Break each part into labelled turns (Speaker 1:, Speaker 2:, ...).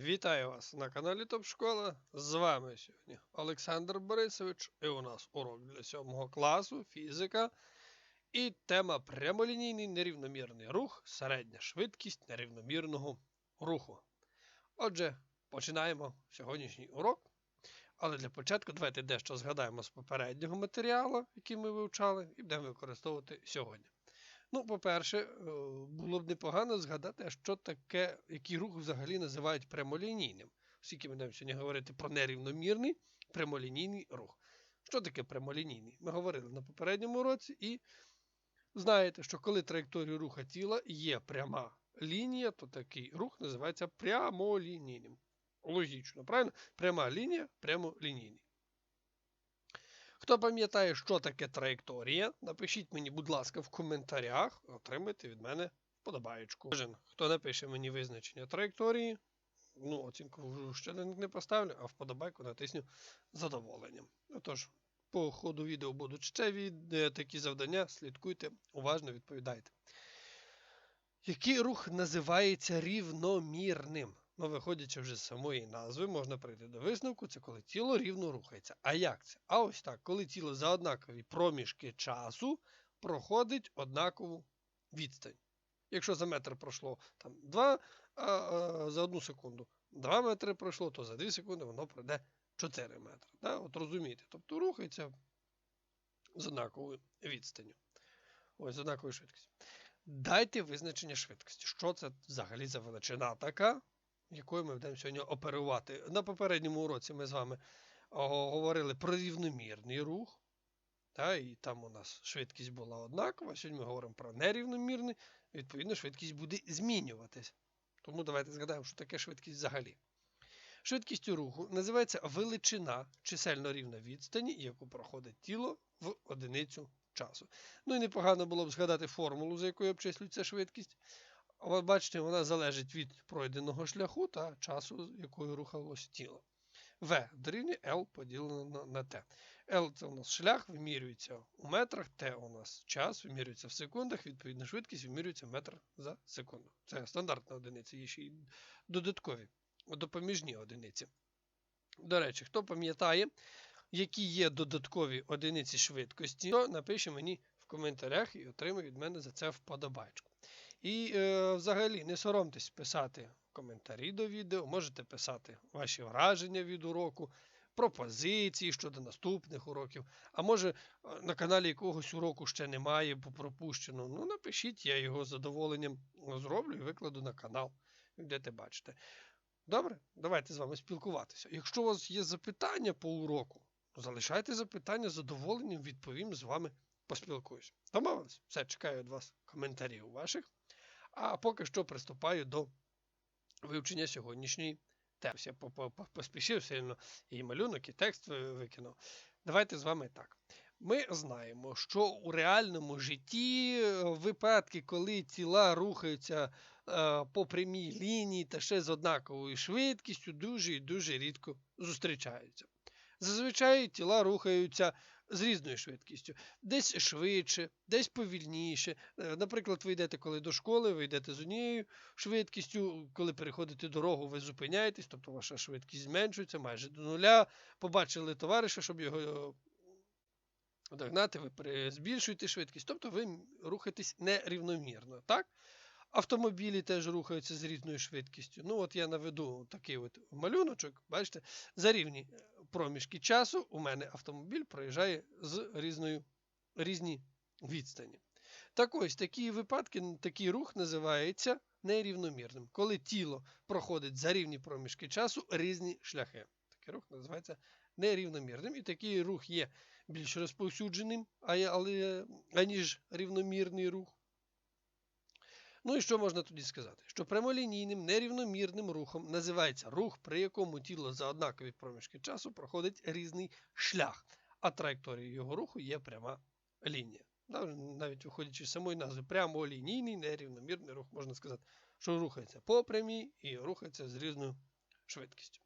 Speaker 1: Вітаю вас на каналі Топ Школа. З вами сьогодні Олександр Борисович, і у нас урок для 7 класу фізика. І тема прямолінійний нерівномірний рух, середня швидкість нерівномірного руху. Отже, починаємо сьогоднішній урок. Але для початку давайте дещо згадаємо з попереднього матеріалу, який ми вивчали, і будемо використовувати сьогодні. Ну, по-перше, е, було б непогано згадати, що таке, який рух взагалі називають прямолінійним, оскільки ми будемо сьогодні говорити про нерівномірний прямолінійний рух. Що таке прямолінійний? Ми говорили на попередньому уроці, і знаєте, що коли траєкторію руха тіла є пряма лінія, то такий рух називається прямолінійним. Логічно, правильно? Пряма лінія, прямолінійний. Хто пам'ятає, що таке траєкторія, напишіть мені, будь ласка, в коментарях, отримайте від мене вподобаєчку. Кожен, хто напише мені визначення траєкторії, ну, оцінку ще не поставлю, а вподобайку натисню задоволенням. Отож, по ходу відео будуть ще від, е, такі завдання, слідкуйте, уважно відповідайте. Який рух називається рівномірним? Ну, виходячи вже з самої назви, можна прийти до висновку, це коли тіло рівно рухається. А як це? А ось так, коли тіло за однакові проміжки часу проходить однакову відстань. Якщо за метр пройшло там 2, а, а за одну секунду 2 метри пройшло, то за 2 секунди воно пройде 4 метри. Да? От розумієте, тобто рухається з однаковою відстанню. Ось з однаковою швидкістю. Дайте визначення швидкості. Що це взагалі за величина така? Якою ми будемо сьогодні оперувати. На попередньому уроці ми з вами говорили про рівномірний рух. Та, і там у нас швидкість була однакова. Сьогодні ми говоримо про нерівномірний, відповідно, швидкість буде змінюватись. Тому давайте згадаємо, що таке швидкість взагалі. Швидкістю руху називається величина чисельно рівна відстані, яку проходить тіло в одиницю часу. Ну і непогано було б згадати формулу, за якою обчислюється швидкість. Ви бачите, вона залежить від пройденого шляху та часу, якою рухалось тіло. В дорівнює L поділено на, T. L це у нас шлях, вимірюється у метрах, T у нас час, вимірюється в секундах, відповідно, швидкість вимірюється в метр за секунду. Це стандартна одиниця, є ще й додаткові, допоміжні одиниці. До речі, хто пам'ятає, які є додаткові одиниці швидкості, то напише мені в коментарях і отримає від мене за це вподобайку. І е, взагалі не соромтесь писати коментарі до відео, можете писати ваші враження від уроку, пропозиції щодо наступних уроків. А може е, на каналі якогось уроку ще немає, бо пропущено. Ну, напишіть, я його з задоволенням зроблю і викладу на канал, будете бачите. Добре, давайте з вами спілкуватися. Якщо у вас є запитання по уроку, залишайте запитання з задоволенням відповім з вами поспілкуюсь. Домовились? Все, чекаю від вас коментарів ваших. А поки що приступаю до вивчення сьогоднішньої теми. Я поспішив сильно і малюнок, і текст викинув. Давайте з вами так. Ми знаємо, що у реальному житті випадки, коли тіла рухаються е, по прямій лінії та ще з однаковою швидкістю, дуже і дуже рідко зустрічаються. Зазвичай тіла рухаються з різною швидкістю. Десь швидше, десь повільніше. Е, Наприклад, ви йдете коли до школи, ви йдете з однією швидкістю, коли переходите дорогу, ви зупиняєтесь, тобто ваша швидкість зменшується майже до нуля. Побачили товариша, щоб його догнати, ви збільшуєте швидкість, тобто ви рухаєтесь нерівномірно. так? Автомобілі теж рухаються з різною швидкістю. Ну, от я наведу такий от малюночок, бачите, за рівні проміжки часу у мене автомобіль проїжджає з різною, різні відстані. Так ось такі випадки, такий рух називається нерівномірним, коли тіло проходить за рівні проміжки часу різні шляхи. Такий рух називається нерівномірним. І такий рух є більш розповсюдженим, але, аніж рівномірний рух. Ну і що можна тоді сказати? Що прямолінійним нерівномірним рухом називається рух, при якому тіло за однакові проміжки часу проходить різний шлях, а траєкторією його руху є пряма лінія. Навіть виходячи з самої назви, прямолінійний нерівномірний рух, можна сказати, що рухається по прямій і рухається з різною швидкістю.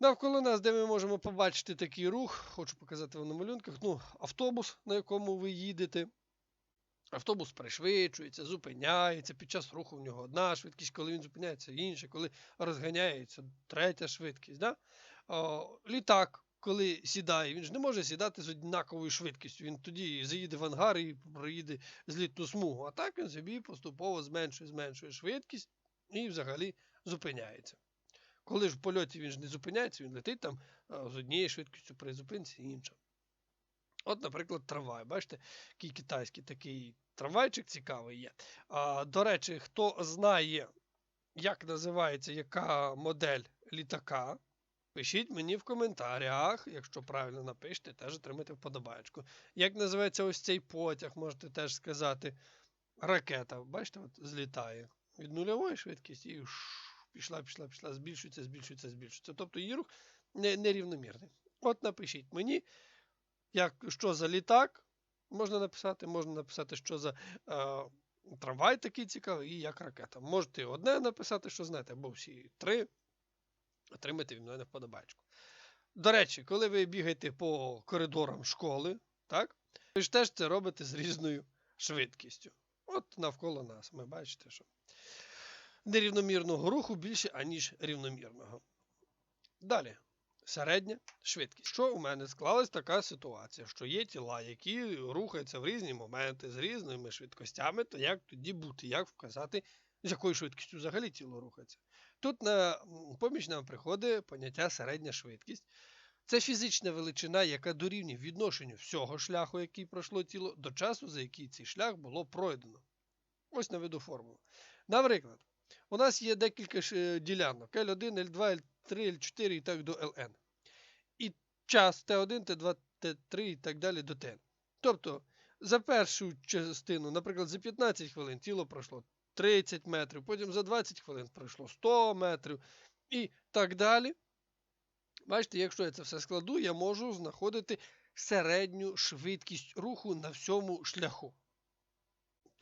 Speaker 1: Навколо нас, де ми можемо побачити такий рух, хочу показати вам на малюнках, ну, автобус, на якому ви їдете. Автобус пришвидшується, зупиняється, під час руху в нього одна швидкість, коли він зупиняється, інша, коли розганяється, третя швидкість. Да? О, літак, коли сідає, він ж не може сідати з однаковою швидкістю. Він тоді заїде в ангар і проїде злітну смугу. А так він собі поступово зменшує, зменшує швидкість і взагалі зупиняється. Коли ж в польоті він ж не зупиняється, він летить там з однією швидкістю при зупинці інша. От, наприклад, трамвай. Бачите, який китайський такий трамвайчик цікавий є. А, До речі, хто знає, як називається яка модель літака, пишіть мені в коментарях. Якщо правильно напишете, теж отримайте вподобаєчку. Як називається ось цей потяг, можете теж сказати. Ракета, бачите, от злітає від нульової швидкості і пішла, пішла, пішла, збільшується, збільшується, збільшується. Тобто її рух не- нерівномірний. От напишіть мені, як, що за літак можна написати, можна написати, що за е, трамвай такий цікавий, і як ракета. Можете одне написати, що знаєте, або всі три. Отримайте від мене вподобайку. До речі, коли ви бігаєте по коридорам школи, так, ви ж теж це робите з різною швидкістю. От навколо нас. Ми бачите, що нерівномірного руху більше, аніж рівномірного. Далі. Середня швидкість. Що у мене склалась така ситуація, що є тіла, які рухаються в різні моменти з різними швидкостями, то як тоді бути, як вказати, з якою швидкістю взагалі тіло рухається. Тут на поміч нам приходить поняття середня швидкість. Це фізична величина, яка дорівнює відношенню всього шляху, який пройшло тіло, до часу, за який цей шлях було пройдено. Ось наведу формулу. Наприклад, у нас є декілька ділянок L1, L2, L3, L4 і так до LN. І час T1, T2, T3 і так далі до T. Тобто, за першу частину, наприклад, за 15 хвилин тіло пройшло 30 метрів, потім за 20 хвилин пройшло 100 метрів і так далі. Бачите, якщо я це все складу, я можу знаходити середню швидкість руху на всьому шляху.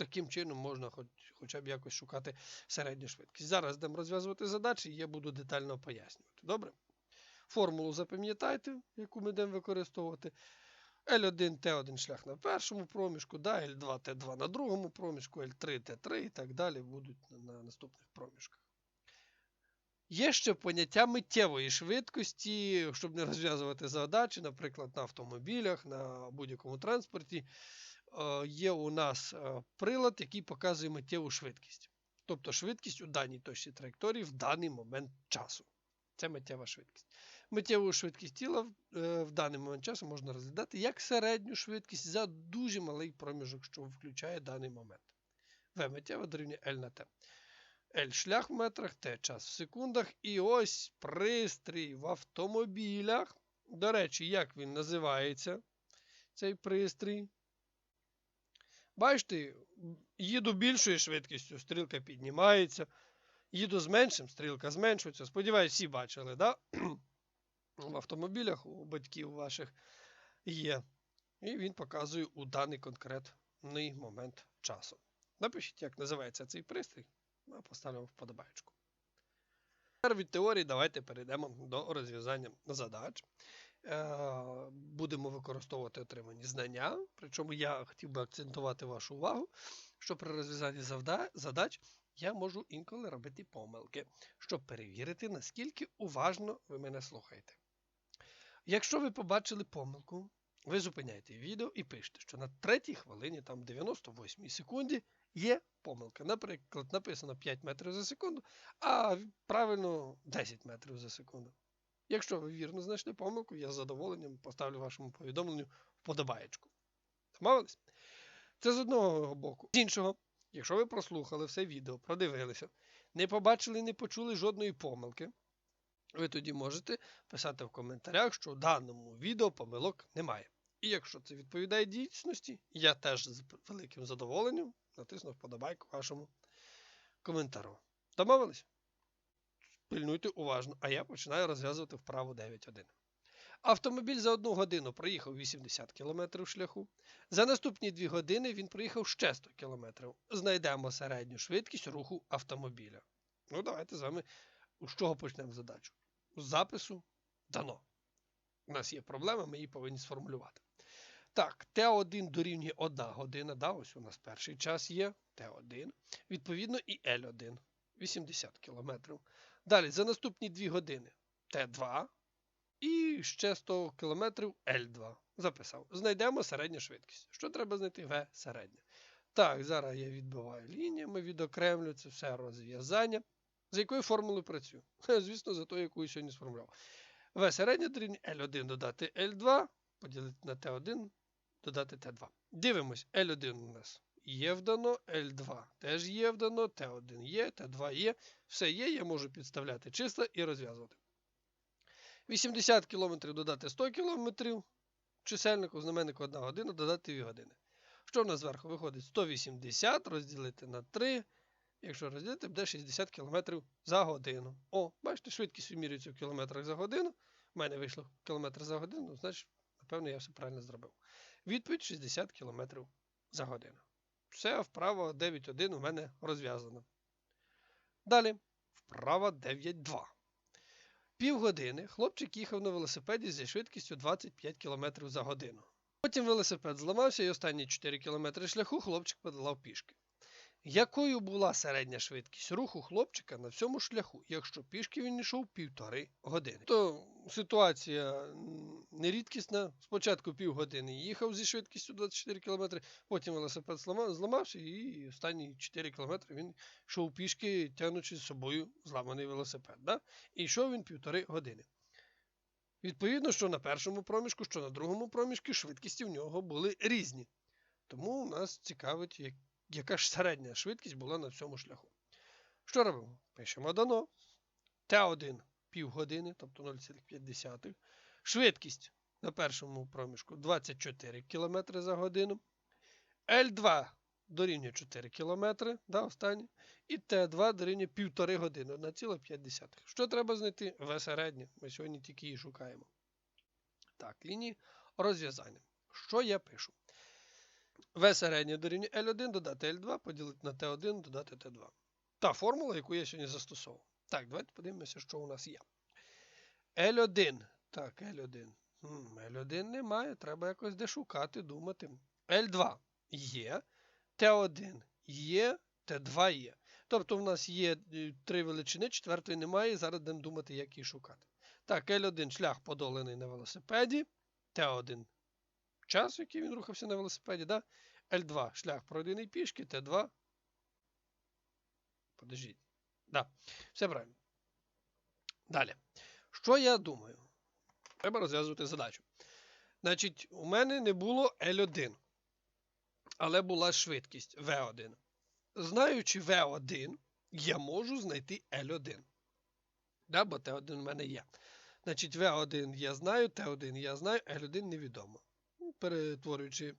Speaker 1: Таким чином можна хоч, хоча б якось шукати середню швидкість. Зараз будемо розв'язувати задачі, і я буду детально пояснювати. Добре? Формулу запам'ятайте, яку ми будемо використовувати. L1, T1 шлях на першому проміжку, да, L2, T2 на другому проміжку, L3, T3 і так далі будуть на наступних проміжках. Є ще поняття миттєвої швидкості, щоб не розв'язувати задачі, наприклад, на автомобілях, на будь-якому транспорті. Е, Є у нас е, прилад, який показує миттєву швидкість. Тобто швидкість у даній точці траєкторії в даний момент часу. Це миттєва швидкість. Миттєву швидкість тіла е, в даний момент часу можна розглядати як середню швидкість за дуже малий проміжок, що включає даний момент. В миттєва дорівнює L на T. L шлях в метрах, T час в секундах. І ось пристрій в автомобілях. До речі, як він називається, цей пристрій? Бачите, їду більшою швидкістю, стрілка піднімається. Їду з меншим, стрілка зменшується. Сподіваюсь, всі бачили, да? в автомобілях у батьків ваших є. І він показує у даний конкретний момент часу. Напишіть, як називається цей пристрій. Ми поставимо вподобайку. Тепер від теорії давайте перейдемо до розв'язання задач. Е, Будемо використовувати отримані знання. Причому я хотів би акцентувати вашу увагу, що при розв'язанні задач я можу інколи робити помилки, щоб перевірити, наскільки уважно ви мене слухаєте. Якщо ви побачили помилку, ви зупиняєте відео і пишете, що на третій хвилині, там 98 секунді, є помилка. Наприклад, написано 5 метрів за секунду, а правильно 10 метрів за секунду. Якщо ви вірно знайшли помилку, я з задоволенням поставлю вашому повідомленню вподобаєчку. Домовились? Це з одного боку. З іншого, якщо ви прослухали все відео, продивилися, не побачили, не почули жодної помилки, ви тоді можете писати в коментарях, що в даному відео помилок немає. І якщо це відповідає дійсності, я теж з великим задоволенням натисну вподобайку вашому коментару. Домовились? Пильнуйте уважно, а я починаю розв'язувати вправу 9.1. Автомобіль за одну годину проїхав 80 км шляху. За наступні 2 години він проїхав ще 100 км. Знайдемо середню швидкість руху автомобіля. Ну, давайте з вами з чого почнемо задачу? З запису дано. У нас є проблема, ми її повинні сформулювати. Так, Т1 дорівнює 1 година. Да, ось у нас перший час є Т1. Відповідно, і Л1 80 км. Далі за наступні 2 години Т2 і ще 100 км Л2. Записав. Знайдемо середню швидкість. Що треба знайти? В середня. Так, зараз я відбиваю лініями, відокремлю це все розв'язання. За якою формулою працюю? Звісно, за тою, яку я сьогодні сформулював. В середня дорівнює L1 додати L2, поділити на T1, додати T2. Дивимось, L1 у нас є вдано, L2 теж є вдано, T1 є, T2 є. Все є, я можу підставляти числа і розв'язувати. 80 км додати 100 км, чисельнику, знаменнику 1 година, додати 2 години. Що в нас зверху виходить? 180 розділити на 3. Якщо розділити, буде 60 км за годину. О, бачите, швидкість вимірюється в кілометрах за годину. У мене вийшло кілометр за годину, значить, напевно, я все правильно зробив. Відповідь 60 км за годину. Все, вправо 9.1 у мене розв'язано. Далі, вправа 9.2. Півгодини хлопчик їхав на велосипеді зі швидкістю 25 км за годину. Потім велосипед зламався і останні 4 км шляху хлопчик подолав пішки. Якою була середня швидкість руху хлопчика на всьому шляху, якщо пішки він йшов півтори години? То ситуація нерідкісна. Спочатку півгодини їхав зі швидкістю 24 км, потім велосипед зламався, і останні 4 км він йшов пішки, тягнучи з собою зламаний велосипед. Да? І йшов він півтори години. Відповідно, що на першому проміжку, що на другому проміжку швидкісті в нього були різні. Тому нас цікавить, як- яка ж середня швидкість була на всьому шляху. Що робимо? Пишемо дано. Т1 півгодини, тобто 0,5. Швидкість на першому проміжку 24 км за годину. L2 дорівнює 4 км, да, останнє. І Т2 дорівнює 1,5 години, 1,5. Що треба знайти? В середнє. Ми сьогодні тільки її шукаємо. Так, лінії розв'язання. Що я пишу? В середнє дорівнює L1 додати L2, поділити на T1, додати T2. Та формула, яку я сьогодні застосовував. Так, давайте подивимося, що у нас є. L1. Так, L1. М, L1 немає, треба якось де шукати, думати. L2 є, T1 є, T2 є. Тобто в нас є е, три величини, четвертої немає, і зараз будемо думати, як її шукати. Так, L1 шлях подолений на велосипеді, T1 час, який він рухався на велосипеді, да? L2 шлях пройдений пішки, Т2. Подождіть. Да, все правильно. Далі. Що я думаю? Треба розв'язувати задачу. Значить, у мене не було L1, але була швидкість V1. Знаючи V1, я можу знайти L1. Да, бо Т1 у мене є. Значить, V1 я знаю, Т1 я знаю, L1 невідомо. Перетворюючи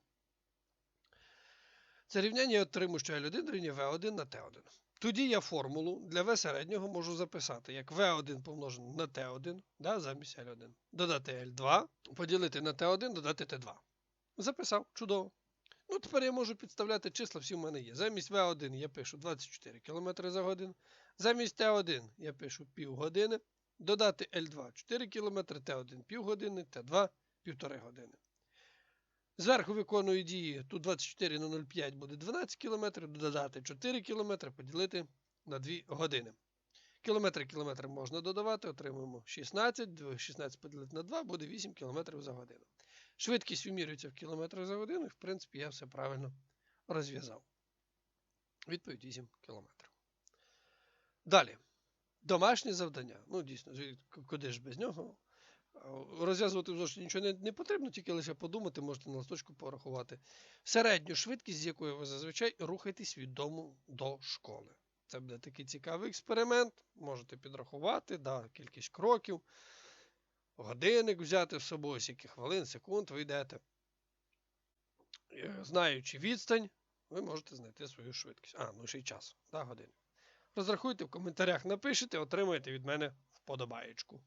Speaker 1: це рівняння, я отримую, що L1 дорівнює V1 на T1. Тоді я формулу для V середнього можу записати як V1 помножене на T1 да, замість L1. Додати L2, поділити на T1, додати T2. Записав, чудово. Ну, тепер я можу підставляти числа, всі в мене є. Замість V1 я пишу 24 км за годину. Замість T1 я пишу півгодини. Додати L2 4 км, T1 півгодини, T2 півтори години. Зверху виконую дії. Тут 24 на 0,5 буде 12 км, додати 4 км, поділити на 2 години. Кілометри кілометри можна додавати, отримуємо 16, 16 поділити на 2 буде 8 км за годину. Швидкість вимірюється в кілометрах за годину, і в принципі я все правильно розв'язав. Відповідь 8 км. Далі. Домашнє завдання. Ну, дійсно, куди ж без нього? Розв'язувати в нічого не, не потрібно, тільки лише подумати, можете на листочку порахувати. Середню швидкість, з якою ви зазвичай рухаєтесь від дому до школи. Це буде такий цікавий експеримент. Можете підрахувати, да, кількість кроків, годинник взяти з собою, скільки хвилин, секунд ви йдете. Е, Знаючи відстань, ви можете знайти свою швидкість. А, ну ще й час, да, години. Розрахуйте в коментарях, напишіть, отримаєте від мене вподобаєчку.